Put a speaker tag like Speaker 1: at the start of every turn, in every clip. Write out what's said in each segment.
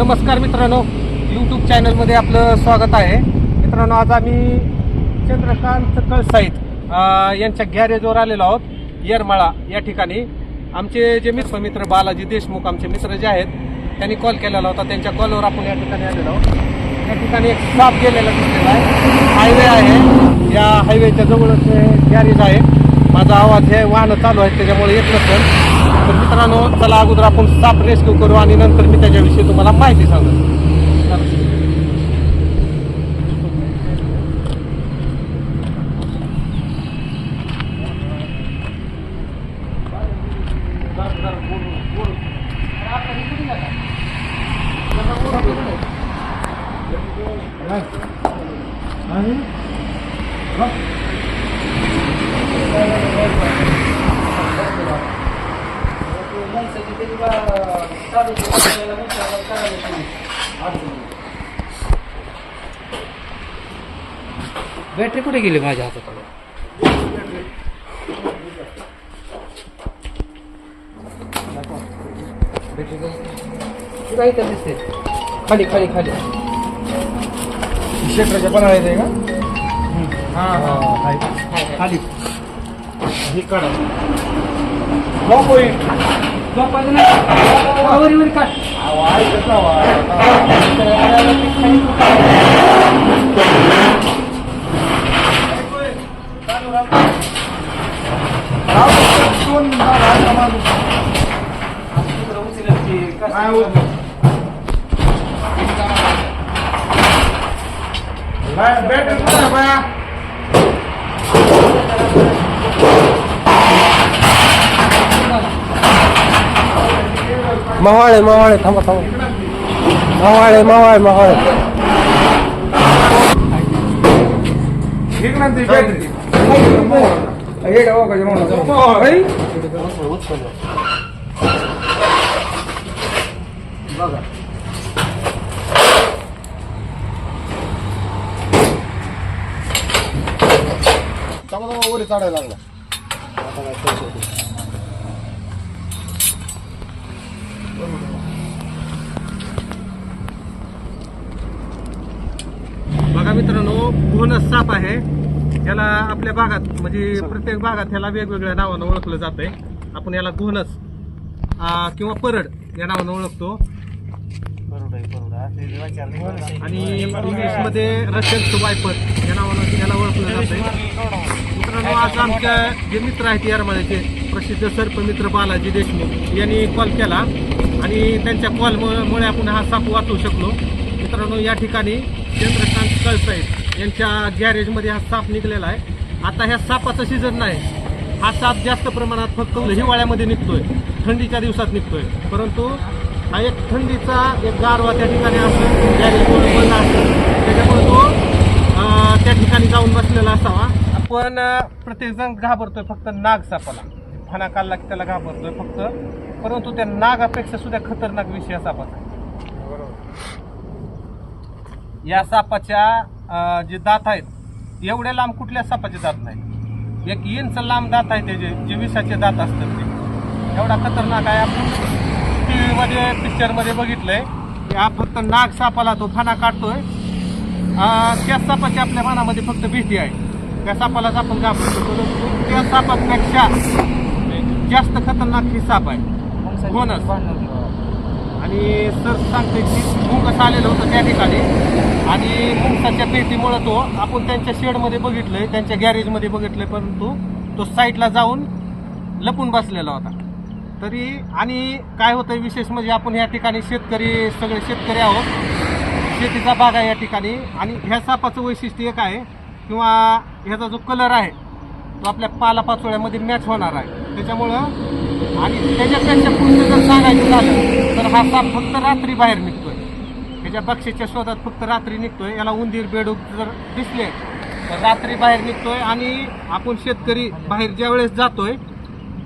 Speaker 1: नमस्कार मित्रांनो यूट्यूब चॅनलमध्ये आपलं स्वागत आहे. मित्रांनो आज आम्ही चंद्रकांत कळसाईत यांच्या गॅरेजवर आलेलो आहोत येरमाळा या ठिकाणी. आमचे जे मित्र मित्र बालाजी देशमुख आमचे मित्र जे आहेत त्यांनी कॉल केलेला होता. त्यांच्या कॉलवर आपण या ठिकाणी आलेलो आहोत. या ठिकाणी एक साप गेलेला दिसलेला आहे. हायवे आहे. या हायवेच्या जवळच गॅरेज आहे. माझा आवाज हे वाहनं चालू आहेत त्याच्यामुळे येत नसेल. तर मित्रांनो चला अगोदर आपण साप रेस्क्यू करू आणि नंतर मी त्याच्याविषयी तुम्हाला माहिती सांगतो.
Speaker 2: बॅटरी कुठे गेली माझ्या हातात तुला इथं दिसते खाली खाली. खाली
Speaker 1: क्षेत्राच्या पण आहे का? हा हा खाली. ही कडा
Speaker 2: झोपायचं नाही वरी वरी
Speaker 1: मावाळे मावाळे थांबा थांबा. मावाळे मावाळे मावाळे. वर चढायला लागला बघा मित्रांनो बोनस साप आहे. याला आपल्या भागात म्हणजे प्रत्येक भागात ह्याला वेगवेगळ्या नावानं ओळखलं जात आहे आपण याला घोनस आ, किंवा परड या नावानं ओळखतो. आणि इंग्लिशमध्ये रशियन सुबायपर या नावानं याला ओळखलं जात आहे मित्रांनो आज आमच्या जे मित्र आहेत येरमाळ्याचे प्रसिद्ध सर्पमित्र बालाजी देशमुख यांनी कॉल केला. आणि त्यांच्या कॉलमुळे आपण हा साप वाचवू शकलो. मित्रांनो या ठिकाणी चंद्रकांत कळसाईत यांच्या गॅरेजमध्ये हा साप निघलेला आहे. आता ह्या सापाचा सीझन नाही. हा साप जास्त प्रमाणात फक्त हिवाळ्यामध्ये निघतोय. थंडीच्या दिवसात निघतोय. परंतु हा एक थंडीचा एक गारवा त्या ठिकाणी असतो गॅरेज बंद असतो त्याच्यामुळे तो त्या ठिकाणी जाऊन बसलेला असावा. आपण प्रत्येकजण घाबरतोय फक्त नाग सापाला. फणा काढला की त्याला घाबरतोय फक्त. परंतु त्या नागापेक्षा सुद्धा खतरनाक विषय सापाचा आहे. या सापाच्या जे दात आहेत एवढे लांब कुठल्या सापाचे दात नाही एक इंच लांब दात आहे त्याचे जे विषाचे दात असतात ते. एवढा खतरनाक आहे. आपण टी व्हीमध्ये पिक्चरमध्ये बघितलंय की हा फक्त नाग सापाला तो फणा काढतोय. त्या सापाची आपल्या मनामध्ये फक्त भीती आहे. त्या सापालाच आपण घाबरतो. त्या सापापेक्षा जास्त खतरनाक ही साप आहे. घोणस आणि सर सांगते की मुंगस आलेलं होतं त्या ठिकाणी. आणि मुंगसाच्या पेटीमुळं तो आपण त्यांच्या शेडमध्ये बघितलंय त्यांच्या गॅरेजमध्ये बघितलंय परंतु तो साईडला जाऊन लपून बसलेला होता. तरी आणि काय होतं विशेष म्हणजे आपण या ठिकाणी शेतकरी सगळे शेतकरी आहोत. शेतीचा भाग आहे या ठिकाणी. आणि ह्या सापाचं वैशिष्ट्य एक आहे किंवा ह्याचा जो कलर आहे तो आपल्या पालापाचोळ्यामध्ये मॅच होणार आहे. त्याच्यामुळं आणि त्याच्यापेक्षा पुढचं जर सांगायचं झालं तर हा साप फक्त रात्री बाहेर निघतोय. त्याच्या बक्षीच्या शोधात फक्त रात्री निघतोय. याला उंदीर बेडूक जर दिसले तर रात्री बाहेर निघतोय आणि आपण शेतकरी बाहेर ज्या वेळेस जातोय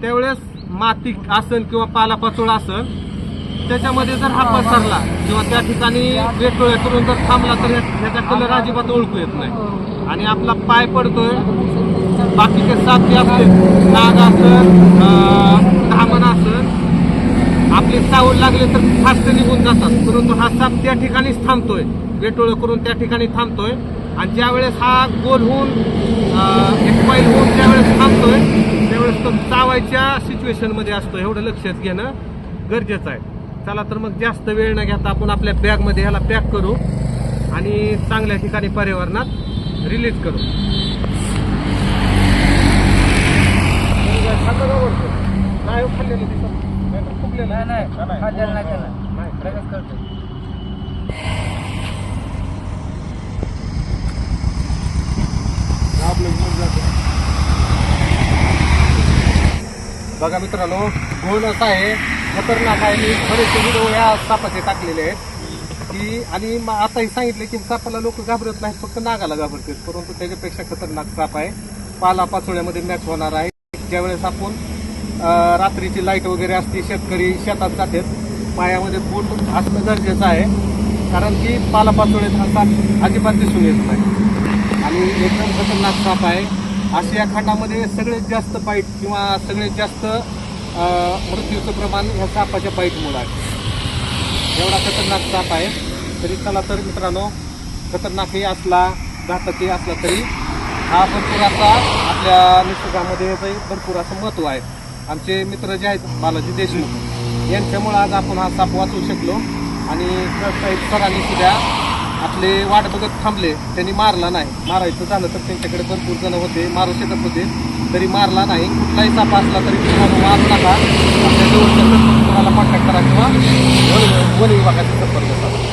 Speaker 1: त्यावेळेस माती असन किंवा पालापाचोळा असन त्याच्यामध्ये जर हा पसरला किंवा त्या ठिकाणी वेटोळे करून जर थांबला तर ह्याचा कलर अजिबात ओळखू येत नाही. आणि आपला पाय पडतोय. बाकीचे साथी जे असते नाग असन ते धामण चावल लागले तर फास्ट निघून जातात. परंतु हा साप त्या ठिकाणीच थांबतोय. वेटोळ करून त्या ठिकाणी थांबतोय. आणि ज्या वेळेस हा गोल होऊन एक पैल होऊन ज्यावेळेस थांबतोय त्यावेळेस तो चावायच्या सिच्युएशनमध्ये असतो. एवढं लक्षात घेणं गरजेचं आहे. चला तर मग जास्त वेळ न घेता आपण आपल्या बॅगमध्ये ह्याला पॅक करू आणि चांगल्या ठिकाणी पर्यावरणात रिलीज करू. नाही हो, खाल्लेलं नाही, नाही, फुगलेलं.
Speaker 2: नाही. नाही
Speaker 1: नाही,
Speaker 2: खाल्लेलं नाही त्याला
Speaker 1: नाही.
Speaker 2: लगेच कळतं.
Speaker 1: बघा मित्रांनो गोल असा आहे. खतरनाक आहे. मी बरेचसे व्हिडिओ या सापाचे टाकलेले आहेत. की आणि म- आताही सांगितले की सापाला लोक घाबरत नाहीत फक्त नागाला घाबरतात. परंतु त्याच्यापेक्षा खतरनाक साप आहे. पाला पाचोळ्यामध्ये मॅच होणार आहे. ज्यावेळेस आपण रात्रीची लाइट वगैरे असते शेतकरी शेतात जातात. पायामध्ये बूट असणं गरजेचं आहे. कारण की पालापाचोळीत हा अजिबात दिसून येत नाही. आणि एकदम खतरनाक साप आहे. आशिया खंडामध्ये सगळ्यात जास्त बाईट किंवा सगळ्यात जास्त मृत्यूचं प्रमाण ह्या सापाच्या बाईटमुळं आहे. एवढा खतरनाक साप आहे. तरी चला तर मित्रांनो खतरनाकही असला घातकही असला तरी हा भरपूर असा आपल्या निसर्गामध्ये भरपूर असं महत्त्व आहे. आमचे मित्र जे आहेत बालाजी देशमुख यांच्यामुळं आज आपण हा साप वाचवू शकलो. आणि सरांनी सुद्धा आपले वाट बघत थांबले. त्यांनी मारला नाही. मारायचं झालं तर त्यांच्याकडे भरपूर जण होते मारू शकत होते. तरी मारला नाही. कुठलाही साप असला तरी तुम्हाला मारू नका. आपल्या जवळच्या कॉन्टॅक्ट करा किंवा वन विभागाचा संपर्क करा